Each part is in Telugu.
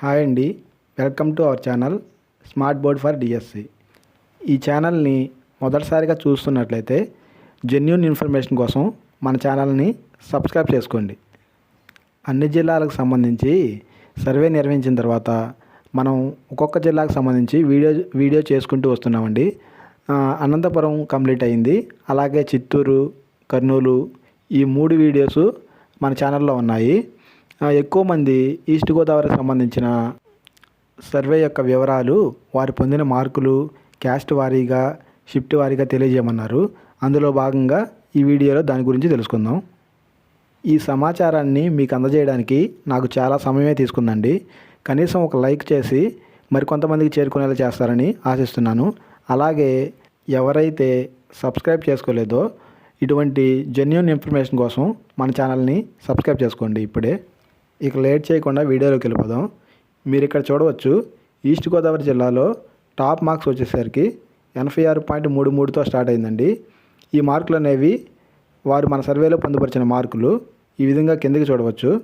హాయ్ అండి. Welcome to our channel smart board for DSC. ఈ ఛానల్ని మొదటిసారిగా చూస్తున్నట్లయితే జెన్యున్ ఇన్ఫర్మేషన్ కోసం మన ఛానల్ని సబ్స్క్రైబ్ చేసుకోండి. అన్ని జిల్లాలకు సంబంధించి సర్వే నిర్వహించిన తర్వాత మనం ఒక్కొక్క జిల్లాకు సంబంధించి వీడియో వీడియో చేసుకుంటూ వస్తున్నామండి. అనంతపురం కంప్లీట్ అయింది. అలాగే చిత్తూరు కర్నూలు ఈ మూడు వీడియోస్ మన ఛానల్లో ఉన్నాయి. ఎక్కువ మంది ఈస్ట్ గోదావరికి సంబంధించిన సర్వే యొక్క వివరాలు వారు పొందిన మార్కులు క్యాస్ట్ వారీగా షిఫ్ట్ వారీగా తెలియజేయమన్నారు. అందులో భాగంగా ఈ వీడియోలో దాని గురించి తెలుసుకుందాం. ఈ సమాచారాన్ని మీకు అందజేయడానికి నాకు చాలా సమయమే తీసుకుందండి. కనీసం ఒక లైక్ చేసి మరికొంతమందికి చేరుకునేలా చేస్తారని ఆశిస్తున్నాను. అలాగే ఎవరైతే సబ్స్క్రైబ్ చేసుకోలేదో ఇటువంటి జెన్యున్ ఇన్ఫర్మేషన్ కోసం మన ఛానల్ని సబ్స్క్రైబ్ చేసుకోండి ఇప్పుడే. ఇక లేట్ చేయకుండా వీడియోలోకి వెళ్ళిపోదాం. మీరు ఇక్కడ చూడవచ్చు ఈస్ట్ గోదావరి జిల్లాలో టాప్ మార్క్స్ వచ్చేసరికి ఎనభై ఆరు పాయింట్ మూడు మూడుతో స్టార్ట్ అయిందండి. ఈ మార్కులు అనేవి వారు మన సర్వేలో పొందుపరిచిన మార్కులు. ఈ విధంగా కిందకి చూడవచ్చు.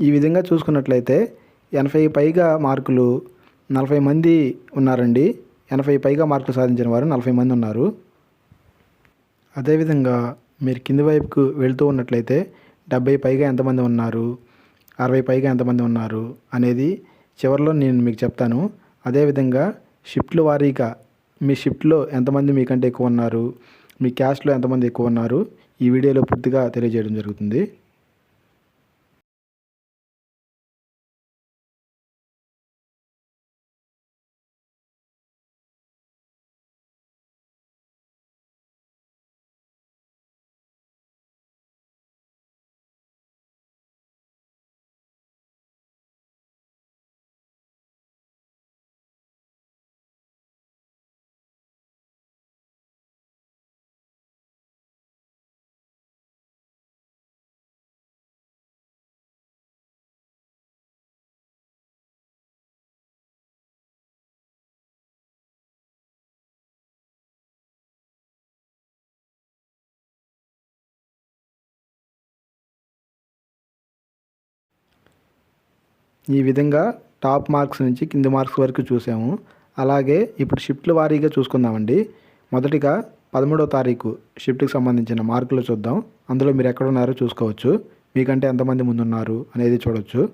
ఈ విధంగా చూసుకున్నట్లయితే ఎనభై పైగా మార్కులు నలభై మంది ఉన్నారండి. ఎనభై పైగా మార్కులు సాధించిన వారు నలభై మంది ఉన్నారు. అదేవిధంగా మీరు కింది వైపుకు వెళ్తూ ఉన్నట్లయితే డెబ్బై పైగా ఎంతమంది ఉన్నారు? అరవై పైగా ఎంతమంది ఉన్నారు? అనేది చివరిలో నేను మీకు చెప్తాను. అదేవిధంగా షిఫ్ట్ల వారీగా మీ షిఫ్ట్లో ఎంతమంది మీకంటే ఎక్కువ ఉన్నారు? మీ క్యాస్ట్లో ఎంతమంది ఎక్కువ ఉన్నారు? ఈ వీడియోలో పూర్తిగా తెలియజేయడం జరుగుతుంది. ఈ విధంగా టాప్ మార్క్స్ నుంచి కింది మార్క్స్ వరకు చూసాము. అలాగే ఇప్పుడు షిఫ్ట్ల వారీగా చూసుకుందామండి. మొదటిగా పదమూడవ తారీఖు షిఫ్ట్కి సంబంధించిన మార్కులు చూద్దాం. అందులో మీరు ఎక్కడ ఉన్నారో చూసుకోవచ్చు. మీకంటే ఎంతమంది ముందున్నారు అనేది చూడవచ్చు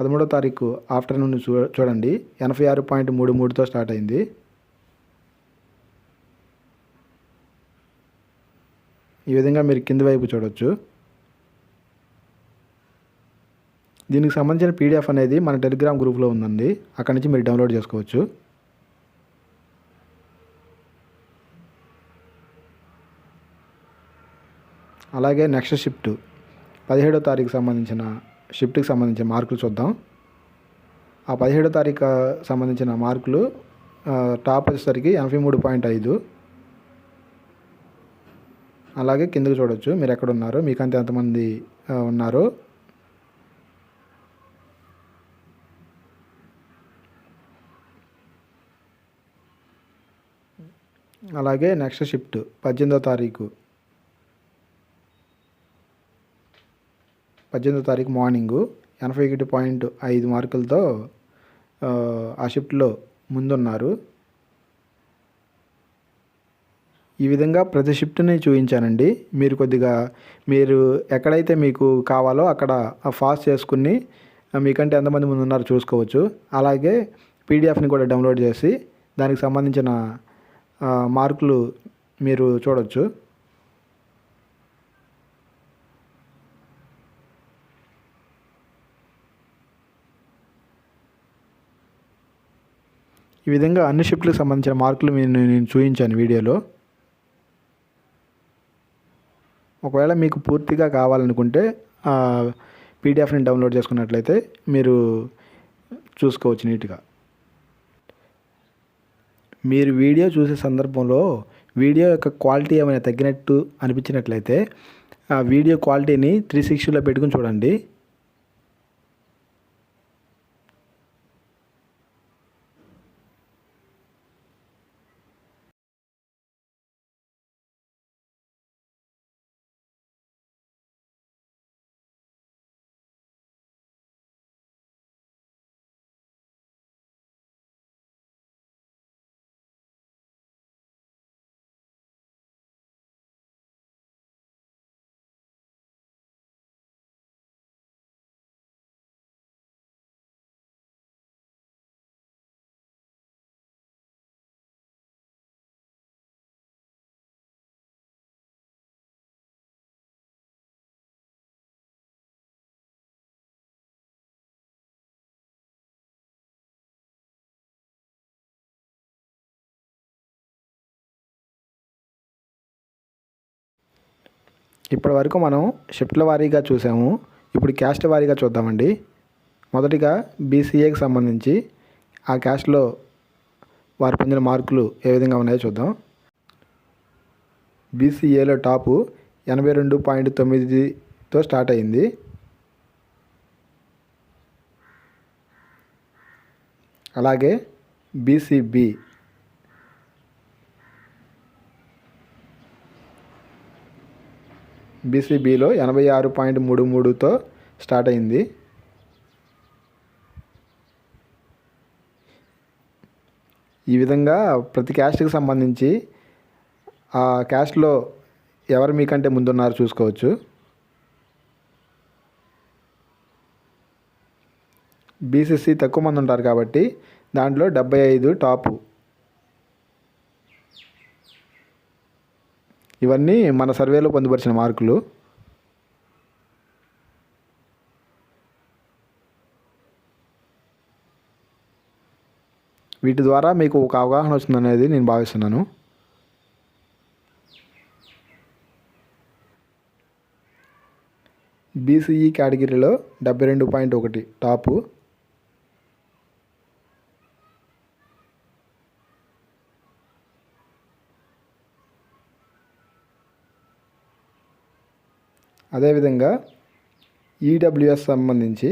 పదమూడో తారీఖు ఆఫ్టర్నూన్ చూ చూడండి. ఎనభై ఆరు పాయింట్ మూడు మూడుతో స్టార్ట్ అయింది. ఈ విధంగా మీరు కింది వైపు చూడవచ్చు దీనికి సంబంధించిన పీడిఎఫ్ అనేది మన టెలిగ్రామ్ గ్రూప్లో ఉందండి. అక్కడి నుంచి మీరు డౌన్లోడ్ చేసుకోవచ్చు. అలాగే నెక్స్ట్ షిఫ్ట్. పదిహేడో తారీఖు సంబంధించిన షిఫ్ట్కి సంబంధించిన మార్కులు చూద్దాం. ఆ పదిహేడో తారీఖు సంబంధించిన మార్కులు టాప్ వచ్చేసరికి ఎనభై మూడు పాయింట్ ఐదు. అలాగే కిందకి చూడొచ్చు. మీరు ఎక్కడ ఉన్నారో మీకంటే ఎంతమంది ఉన్నారో. అలాగే నెక్స్ట్ షిఫ్ట్ పద్దెనిమిదో తారీఖు. పద్దెనిమిదో తారీఖు మార్నింగు ఎనభై ఒకటి పాయింట్ ఐదు మార్కులతో ఆ, షిఫ్ట్లో ముందున్నారు. ఈ విధంగా ప్రతి షిఫ్ట్ని చూపించానండి. మీరు కొద్దిగా మీరు ఎక్కడైతే మీకు కావాలో అక్కడ ఫాస్ట్ చేసుకుని మీకంటే ఎంతమంది ముందు ఉన్నారో చూసుకోవచ్చు. అలాగే పీడిఎఫ్ని కూడా డౌన్లోడ్ చేసి దానికి సంబంధించిన మార్కులు మీరు చూడవచ్చు ఈ విధంగా అన్ని షిఫ్ట్లకు సంబంధించిన మార్కులు నేను నేను చూపించాను వీడియోలో. ఒకవేళ మీకు పూర్తిగా కావాలనుకుంటే పీడిఎఫ్ని డౌన్లోడ్ చేసుకున్నట్లయితే మీరు చూసుకోవచ్చు నీట్గా. మీరు వీడియో చూసే సందర్భంలో వీడియో యొక్క క్వాలిటీ ఏమైనా తగ్గినట్టు అనిపించినట్లయితే ఆ వీడియో క్వాలిటీని త్రీ సిక్స్టీలో పెట్టుకుని చూడండి. ఇప్పటి వరకు మనం షిఫ్ట్ల వారీగా చూసాము. ఇప్పుడు క్యాస్ట్ వారీగా చూద్దామండి. మొదటిగా బీసీఏకి సంబంధించి ఆ క్యాస్ట్లో వారు పొందిన మార్కులు ఏ విధంగా ఉన్నాయో చూద్దాం. బీసీఏలో టాపు ఎనభై రెండు పాయింట్ తొమ్మిదితో స్టార్ట్ అయింది. అలాగే బీసీబీ బీసీబీలో ఎనభై ఆరు పాయింట్ మూడు మూడుతో స్టార్ట్ అయింది. ఈ విధంగా ప్రతి క్యాస్ట్కి సంబంధించి ఆ క్యాస్ట్లో ఎవరు మీకంటే ముందున్నారో చూసుకోవచ్చు. బీసీసీ తక్కువ మంది ఉంటారు కాబట్టి దాంట్లో డెబ్బై ఐదు టాపు ఇవన్నీ మన సర్వేలో పొందుపరిచిన మార్కులు. వీటి ద్వారా మీకు ఒక అవగాహన వస్తుందనేది నేను భావిస్తున్నాను. బీసీఈ కేటగిరీలో డెబ్బై రెండు పాయింట్ ఒకటి టాపు. అదేవిధంగా ఈడబ్ల్యూఎస్ సంబంధించి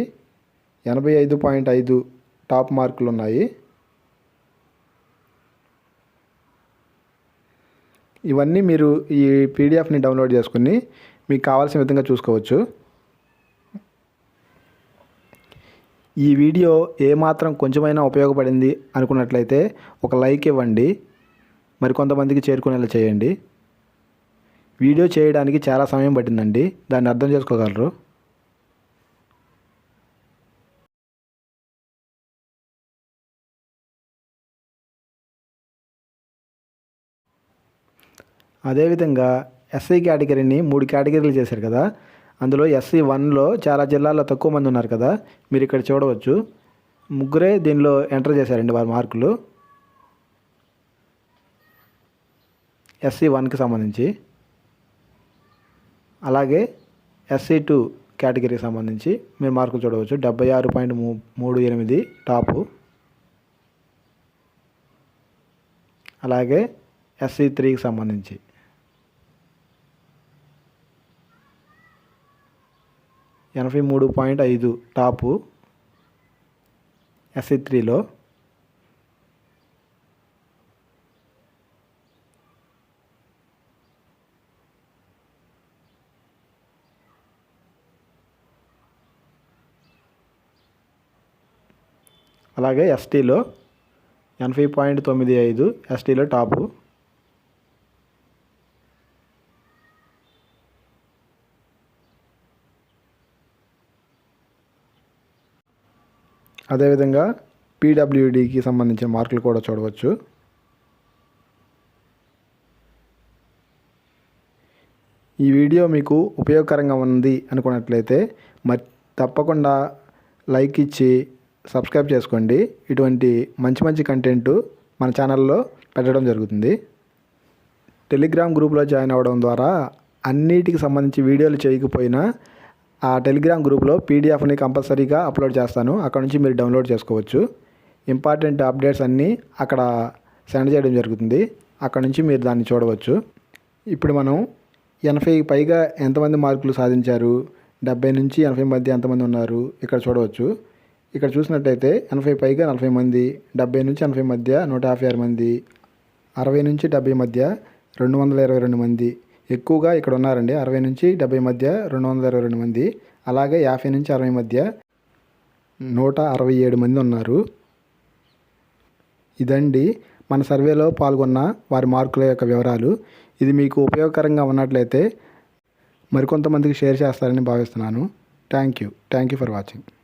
ఎనభై ఐదు పాయింట్ ఐదు టాప్ మార్కులు ఉన్నాయి ఇవన్నీ మీరు ఈ పీడిఎఫ్ని డౌన్లోడ్ చేసుకుని మీకు కావాల్సిన విధంగా చూసుకోవచ్చు. ఈ వీడియో ఏమాత్రం కొంచెమైనా ఉపయోగపడింది అనుకున్నట్లయితే ఒక లైక్ ఇవ్వండి. మరికొంతమందికి చేరుకునేలా చేయండి. వీడియో చేయడానికి చాలా సమయం పట్టిందండి. దాన్ని అర్థం చేసుకోగలరు? అదేవిధంగా ఎస్సీ కేటగిరీని మూడు కేటగిరీలు చేశారు కదా. అందులో ఎస్సీ వన్లో చాలా జిల్లాల్లో తక్కువ మంది ఉన్నారు కదా. మీరు ఇక్కడ చూడవచ్చు. ముగ్గురే దీనిలో ఎంటర్ చేశారండి వారి మార్కులు. ఎస్సీ వన్కి సంబంధించి. అలాగే ఎస్సీ టూ కేటగిరీకి సంబంధించి మీరు మార్కులు చూడవచ్చు. డెబ్బై ఆరు పాయింట్ మూడు ఎనిమిది టాపు. అలాగే ఎస్సీ త్రీకి సంబంధించి. ఎనభై మూడు పాయింట్ ఐదు టాపు ఎస్సీ త్రీలో అలాగే ఎస్టీలో ఎనభై పాయింట్ తొమ్మిది ఐదు ఎస్టీలో టాపు. అదేవిధంగా పీడబ్ల్యూడికి సంబంధించిన మార్కులు కూడా చూడవచ్చు. ఈ వీడియో మీకు ఉపయోగకరంగా ఉంది అనుకున్నట్లయితే మరి తప్పకుండా లైక్ ఇచ్చి సబ్స్క్రైబ్ చేసుకోండి. ఇటువంటి మంచి మంచి కంటెంట్ మన ఛానల్లో పెట్టడం జరుగుతుంది. టెలిగ్రామ్ గ్రూప్లో జాయిన్ అవ్వడం ద్వారా అన్నిటికి సంబంధించి వీడియోలు చేయకపోయినా ఆ టెలిగ్రామ్ గ్రూప్లో పీడిఎఫ్ని కంపల్సరీగా అప్లోడ్ చేస్తాను. అక్కడ నుంచి మీరు డౌన్లోడ్ చేసుకోవచ్చు. ఇంపార్టెంట్ అప్డేట్స్ అన్నీ అక్కడ సెండ్ చేయడం జరుగుతుంది. అక్కడ నుంచి మీరు దాన్ని చూడవచ్చు. ఇప్పుడు మనం ఎనభై పైగా ఎంతమంది మార్కులు సాధించారు? డెబ్బై నుంచి ఎనభై మధ్య ఎంతమంది ఉన్నారు? ఇక్కడ చూడవచ్చు. ఇక్కడ చూసినట్టయితే ఎనభై పైగా నలభై మంది డెబ్బై నుంచి ఎనభై మధ్య నూట యాభై ఆరు మంది అరవై నుంచి డెబ్బై మధ్య రెండు వందల ఇరవై రెండు మంది. ఎక్కువగా ఇక్కడ ఉన్నారండి అరవై నుంచి డెబ్బై మధ్య రెండు వందల ఇరవై రెండు మంది. అలాగే యాభై నుంచి అరవై మధ్య నూట అరవై ఏడు మంది ఉన్నారు. ఇదండి మన సర్వేలో పాల్గొన్న వారి మార్కుల యొక్క వివరాలు. ఇది మీకు ఉపయోగకరంగా ఉన్నట్లయితే మరికొంతమందికి షేర్ చేస్తారని భావిస్తున్నాను. Thank you. Thank you for watching.